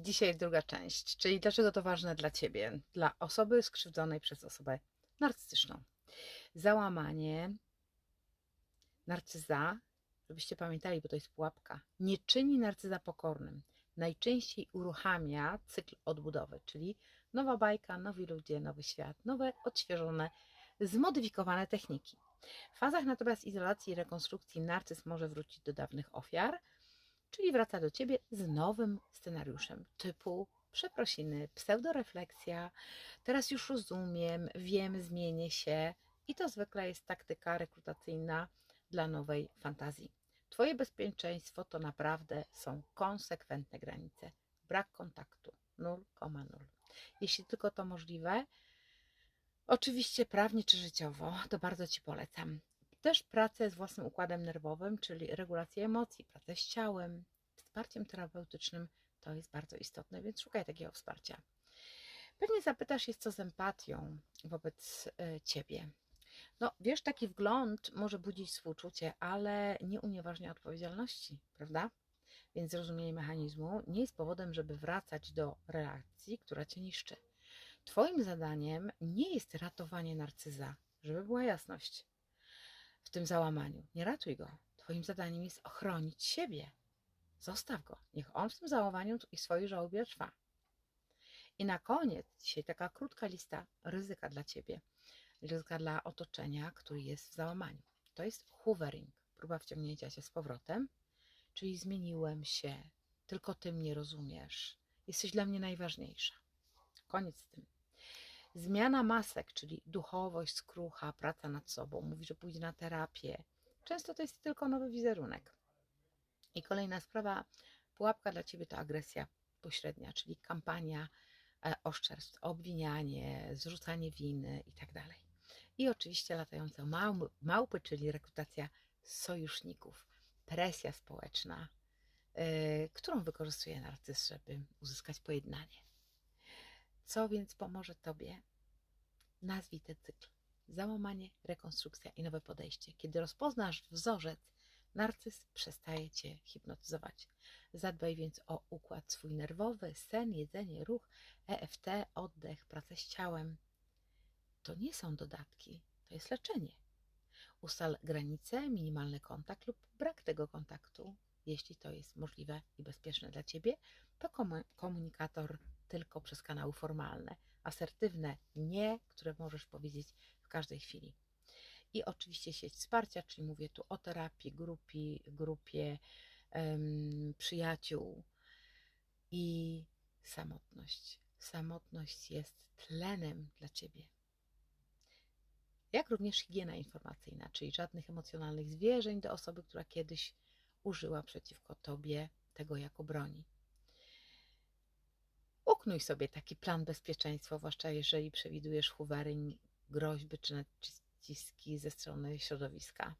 Dzisiaj druga część, czyli dlaczego to ważne dla Ciebie, dla osoby skrzywdzonej przez osobę narcystyczną. Załamanie narcyza, żebyście pamiętali, bo to jest pułapka, nie czyni narcyza pokornym. Najczęściej uruchamia cykl odbudowy, czyli nowa bajka, nowi ludzie, nowy świat, nowe, odświeżone, zmodyfikowane techniki. W fazach natomiast izolacji i rekonstrukcji narcyz może wrócić do dawnych ofiar, czyli wraca do ciebie z nowym scenariuszem typu przeprosiny, pseudorefleksja, teraz już rozumiem, wiem, zmienię się i to zwykle jest taktyka rekrutacyjna dla nowej fantazji. Twoje bezpieczeństwo to naprawdę są konsekwentne granice. Brak kontaktu 0,0. Jeśli tylko to możliwe, oczywiście prawnie czy życiowo, to bardzo Ci polecam. Też pracę z własnym układem nerwowym, czyli regulację emocji, pracę z ciałem, wsparciem terapeutycznym to jest bardzo istotne, więc szukaj takiego wsparcia. Pewnie zapytasz, jest co z empatią wobec e, ciebie. No, wiesz, taki wgląd może budzić współczucie, ale nie unieważnia odpowiedzialności, prawda? Więc zrozumienie mechanizmu nie jest powodem, żeby wracać do reakcji, która cię niszczy. Twoim zadaniem nie jest ratowanie narcyza, żeby była jasność w tym załamaniu. Nie ratuj go. Twoim zadaniem jest ochronić siebie. Zostaw go. Niech on w tym załamaniu i swojej żałobie trwa. I na koniec dzisiaj taka krótka lista ryzyka dla ciebie. Ryzyka dla otoczenia, który jest w załamaniu. To jest hoovering, próba wciągnięcia się z powrotem, czyli zmieniłem się, tylko ty mnie rozumiesz. Jesteś dla mnie najważniejsza. Koniec z tym. Zmiana masek, czyli duchowość, skrucha, praca nad sobą. Mówi, że pójdzie na terapię. Często to jest tylko nowy wizerunek. I kolejna sprawa, pułapka dla ciebie to agresja pośrednia, czyli kampania e, oszczerstw, obwinianie, zrzucanie winy itd. Tak I oczywiście latające małpy, czyli rekrutacja sojuszników, presja społeczna, yy, którą wykorzystuje narcyz, żeby uzyskać pojednanie. Co więc pomoże Tobie? Nazwij ten cykl. Załamanie, rekonstrukcja i nowe podejście. Kiedy rozpoznasz wzorzec, narcyz przestaje Cię hipnotyzować. Zadbaj więc o układ swój nerwowy, sen, jedzenie, ruch, EFT, oddech, pracę z ciałem. To nie są dodatki, to jest leczenie. Ustal granice, minimalny kontakt lub brak tego kontaktu. Jeśli to jest możliwe i bezpieczne dla Ciebie, to komunikator tylko przez kanały formalne, asertywne nie, które możesz powiedzieć w każdej chwili. I oczywiście sieć wsparcia, czyli mówię tu o terapii, grupie, grupie um, przyjaciół i samotność. Samotność jest tlenem dla ciebie. Jak również higiena informacyjna, czyli żadnych emocjonalnych zwierzeń do osoby, która kiedyś użyła przeciwko tobie tego jako broni. Uknuj sobie taki plan bezpieczeństwa, zwłaszcza jeżeli przewidujesz hoovering, groźby czy naciski ze strony środowiska.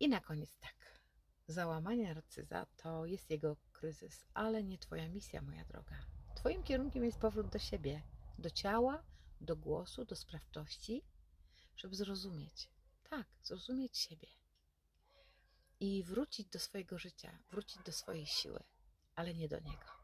I na koniec tak. Załamanie narcyza to jest jego kryzys, ale nie Twoja misja, moja droga. Twoim kierunkiem jest powrót do siebie, do ciała, do głosu, do sprawczości, żeby zrozumieć. Tak, zrozumieć siebie. I wrócić do swojego życia, wrócić do swojej siły ale nie do niego.